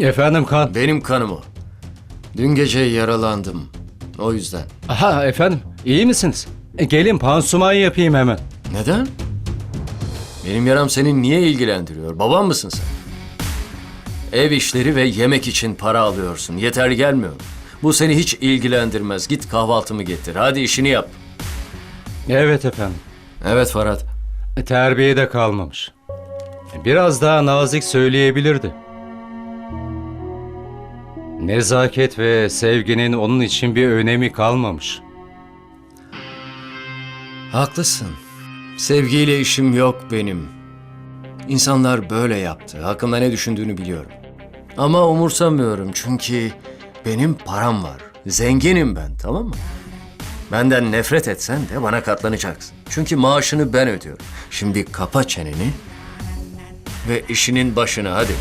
Efendim kan. Benim kanım o. Dün gece yaralandım. O yüzden. Aha efendim iyi misiniz? E, gelin pansuman yapayım hemen. Neden? Benim yaram seni niye ilgilendiriyor? Babam mısın sen? Ev işleri ve yemek için para alıyorsun. Yeter gelmiyor. Bu seni hiç ilgilendirmez. Git kahvaltımı getir. Hadi işini yap. Evet efendim. Evet Farhat. E, Terbiye de kalmamış. E, Biraz daha nazik söyleyebilirdi. Nezaket ve sevginin onun için bir önemi kalmamış. Haklısın. Sevgiyle işim yok benim. İnsanlar böyle yaptı. Hakkında ne düşündüğünü biliyorum. Ama umursamıyorum çünkü benim param var. Zenginim ben tamam mı? Benden nefret etsen de bana katlanacaksın. Çünkü maaşını ben ödüyorum. Şimdi kapa çeneni ve işinin başına hadi.